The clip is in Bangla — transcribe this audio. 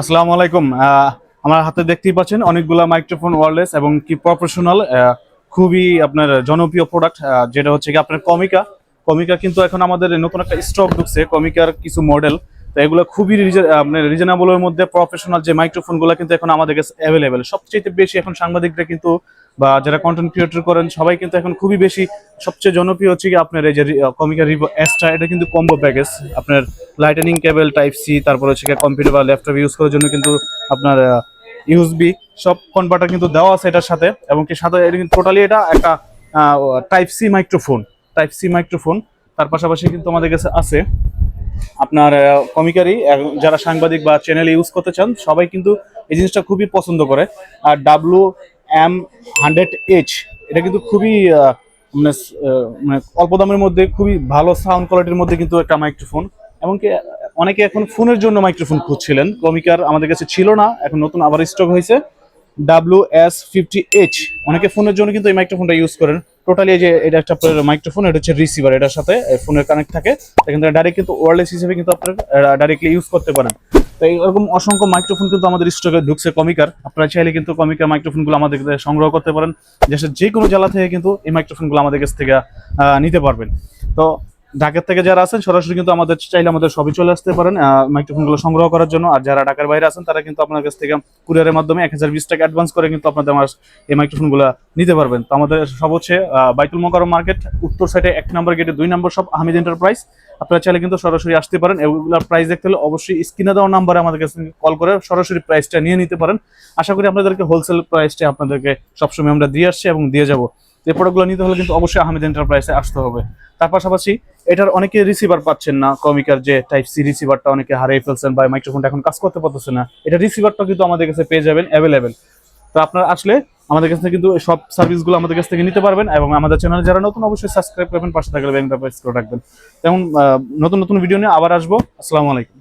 আসসালামু আলাইকুম। আমার হাতে দেখতেই পাচ্ছেন অনেকগুলা মাইক্রোফোন ওয়ারলেস এবং কি প্রফেশনাল খুবই আপনার জনপ্রিয় প্রোডাক্ট যেটা হচ্ছে কি আপনার কমিকা কমিকা কিন্তু এখন আমাদের নতুন একটা স্টক ঢুকছে কমিকার কিছু মডেল তো এগুলো খুবই আপনার রিজনেবলের মধ্যে প্রফেশনাল যে মাইক্রোফোনগুলো কিন্তু এখন আমাদের কাছে অ্যাভেলেবেল সবচেয়ে বেশি এখন সাংবাদিকরা কিন্তু বা যারা কন্টেন্ট ক্রিয়েটর করেন, সবাই কিন্তু এখন খুবই বেশি সবচেয়ে জনপ্রিয় হচ্ছে কি আপনার এই যে কমিকা রিভো এক্সট্রা এটা কিন্তু কম্বো প্যাকেজ আপনার লাইটেনিং কেবল টাইপ সি তারপর হচ্ছে কম্পিউটার বা ল্যাপটপ ইউজ করার জন্য কিন্তু আপনার ইউএসবি সব কনভার্টার কিন্তু দেওয়া আছে এটার সাথে এবং কি সাথে টোটালি এটা একটা type C microphone type C microphone তার পাশাপাশি কিন্তু আমাদের কাছে আছে আপনার কমিকারি যারা সাংবাদিক বা চ্যানেল ইউজ করতে চান, সবাই কিন্তু এই জিনিসটা খুবই পছন্দ করে। আর ডাব্লু এম হান্ড্রেড এইচ এটা কিন্তু খুবই মানে মানে অল্প দামের মধ্যে, খুবই ভালো সাউন্ড কোয়ালিটির মধ্যে কিন্তু একটা মাইক্রোফোন এমনকি অনেকে এখন ফোনের জন্য মাইক্রোফোন খুঁজছিলেন। কমিকার আমাদের কাছে ছিল না, এখন নতুন আবার স্টক হয়েছে। ডাব্লু এস ফিফটি এইচ অনেকে ফোনের জন্য কিন্তু এই মাইক্রোফোনটা ইউজ করেন। টোটালি যে এটা একটা মাইক্রোফোন, এটা হচ্ছে রিসিভার এটার সাথে ফোনের কানেক্ট থাকে। কিন্তু ডাইরেক্ট কিন্তু ওয়ারলেস হিসেবে কিন্তু আপনার ডাইরেক্টলি ইউজ করতে পারেন। তো এরকম অসংখ্য মাইক্রোফোন কিন্তু আমাদের স্টকে ঢুকছে কমিকার। আপনারা চাইলে কিন্তু কমিকার মাইক্রোফোনগুলো আমাদের সংগ্রহ করতে পারেন। দেশের যে কোনো জেলা থেকে কিন্তু এই মাইক্রোফোনগুলো আমাদের কাছ থেকে নিতে পারবেন। তো ঢাকার থেকে যারা আছেন, সরাসরি কিন্তু আমাদের চাইলে আমাদের সবই চলে আসতে পারেন মাইক্রোফোনগুলো সংগ্রহ করার জন্য। আর যারা ঢাকার বাইরে আছেন, তারা কিন্তু আপনার কাছ থেকে কুরিয়ারের মাধ্যমে এক হাজার বিশ টাকা অ্যাডভান্স করে কিন্তু আপনাদের আমার এই মাইক্রোফোনগুলো নিতে পারবেন। তো আমাদের সব হচ্ছে বাইতুল মোকারম মার্কেট উত্তর সাইডে এক নম্বর গেটে দুই নম্বর সব আহমেদ এন্টারপ্রাইজ আপনারা চাইলে কিন্তু সরাসরি আসতে পারেন। এগুলোর প্রাইস দেখতে হলে অবশ্যই স্ক্রিনে দেওয়া নাম্বারে আমাদের কাছে কল করে সরাসরি প্রাইসটা নিয়ে নিতে পারেন। আশা করি আপনাদেরকে হোলসেল প্রাইসটা আপনাদেরকে সবসময় আমরা দিয়ে আসছি এবং দিয়ে যাব। এই প্রোডাক্টগুলো নিতে হলে কিন্তু অবশ্যই আহমেদ এন্টারপ্রাইসে আসতে হবে। তার পাশাপাশি এটার অনেকে রিসিভার পাচ্ছেন না কমিকার যে টাইপ সি রিসিভারটা অনেকে হারিয়ে ফেলছেন বা মাইক্রোফোনটা এখন কাজ করতে পারতেছে না। এটা রিসিভারটা কিন্তু আমাদের কাছে পেয়ে যাবেন অ্যাভেলেবেল তো আপনার আসলে আমাদের কাছ থেকে কিন্তু সব সার্ভিসগুলো আমাদের কাছ থেকে নিতে পারবেন এবং আমাদের চ্যানেল যারা নতুন, অবশ্যই সাবস্ক্রাইব করবেন, পাশে থাকলে ব্যাংক করে রাখবেন। তেমন নতুন নতুন ভিডিও নিয়ে আবার আসব। আসসালামু আলাইকুম।